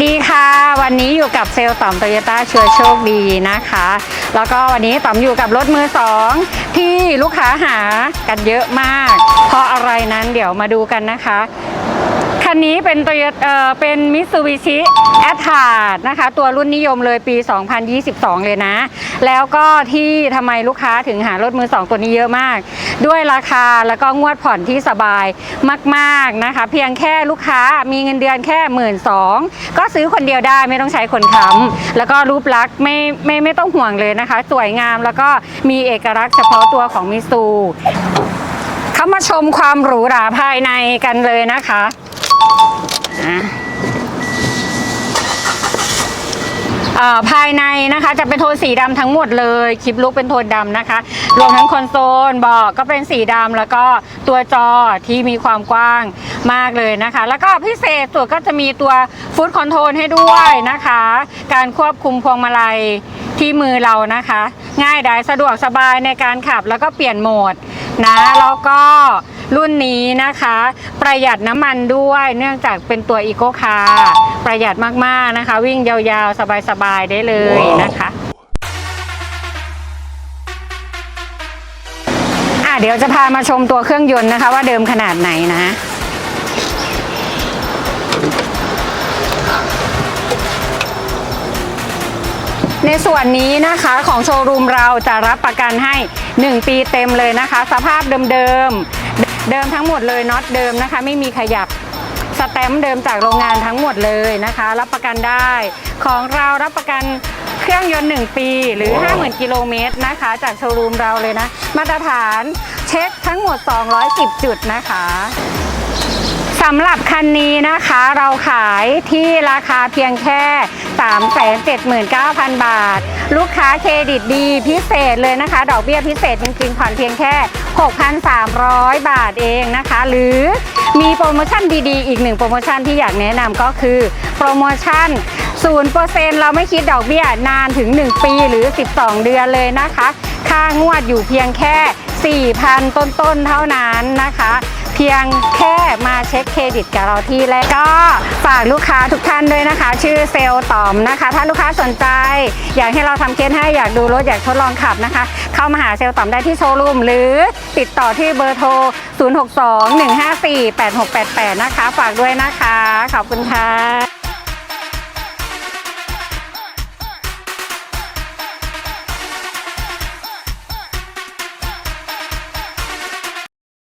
ดีค่ะ วันนี้อยู่กับเซลล์ต่อมโตโยต้าเชื้อโชคดีนะคะ แล้วก็วันนี้ต่อมอยู่กับรถมือสองที่ลูกค้าหากันเยอะมาก เพราะอะไรนั้นเดี๋ยวมาดูกันนะคะ คันนี้เป็นโตโยเอ่อเป็นมิตซูบิชิแอต a าดนะคะ ตัวรุ่นนิยมเลยปี 2022 เลยนะ แล้วก็ที่ทำไมลูกค้าถึงหารถมือสองตัวนี้เยอะมาก ด้วยราคาแล้วก็งวดผ่อนที่สบายมากๆนะคะ เพียงแค่ลูกค้ามีเงินเดือนแค่หมื่นสองก็ซื้อคนเดียวได้ไม่ต้องใช้คนค้ำแล้วก็รูปลักษณ์ไม่ไม่ไม่ต้องห่วงเลยนะคะ สวยงามแล้วก็มีเอกลักษณ์เฉพาะตัวของมิตซูเข้ามาชมความหรูหราภายในกันเลยนะคะอ่า ภายในนะคะจะเป็นโทนสีดำทั้งหมดเลยคลิปลุกเป็นโทนดำนะคะ รวมทั้งคอนโซลเบอกก็เป็นสีดำแล้วก็ตัวจอที่มีความกว้างมากเลยนะคะ แล้วก็พิเศษสุดก็จะมีตัวฟุตคอนโทรลให้ด้วยนะคะ การควบคุมพวงมาลัยที่มือเรานะคะ ง่ายดายสะดวกสบายในการขับแล้วก็เปลี่ยนโหมดนะแล้วก็ รุ่นนี้นะคะ ประหยัดน้ำมันด้วยเนื่องจากเป็นตัวอีโคคาร์ประหยัดมากๆนะคะ วิ่งยาวๆ สบายๆ ได้เลยนะคะอะเดี๋ยวจะพามาชมตัวเครื่องยนต์นะคะว่าเดิมขนาดไหนนะ ในส่วนนี้นะคะของโชว์รูมเราจะรับประกันให้ 1 ปีเต็มเลยนะคะ สภาพเดิมๆเดิมทั้งหมดเลยน็อตเดิมนะคะ ไม่มีขยับสแตมป์เดิมจากโรงงานทั้งหมดเลยนะคะ รับประกันได้ ของเรารับประกันเครื่องยนต์ 1 ปีหรือ 50,000 กิโลเมตรนะคะ จากโชว์รูมเราเลยนะ มาตรฐานเช็คทั้งหมด 210 จุดนะคะสำหรับคันนี้นะคะเราขายที่ราคาเพียงแค่ 379,000 บาท ลูกค้าเครดิตดีพิเศษเลยนะคะ ดอกเบี้ยพิเศษจริงๆผ่อนเพียงแค่ 6,300 บาทเองนะคะ หรือมีโปรโมชั่นดีๆ อีกหนึ่งโปรโมชั่นที่อยากแนะนำก็คือโปรโมชั่น0%เราไม่คิดดอกเบี้ยนานถึง 1 ปีหรือ 12 เดือนเลยนะคะ ค่างวดอยู่เพียงแค่ 4,000 ต้นๆ เท่านั้นนะคะ เพียงแค่มาเช็คเครดิตกับเราที่แรกก็ฝากลูกค้าทุกท่านด้วยนะคะ ชื่อเซลตอมนะคะ ถ้าลูกค้าสนใจ อยากให้เราทำเคสให้อยากดูรถอยากทดลองขับนะคะ เข้ามาหาเซลตอมได้ที่โชว์รูมหรือติดต่อที่เบอร์โทร 062 154 8688 นะคะ ฝากด้วยนะคะ ขอบคุณค่ะ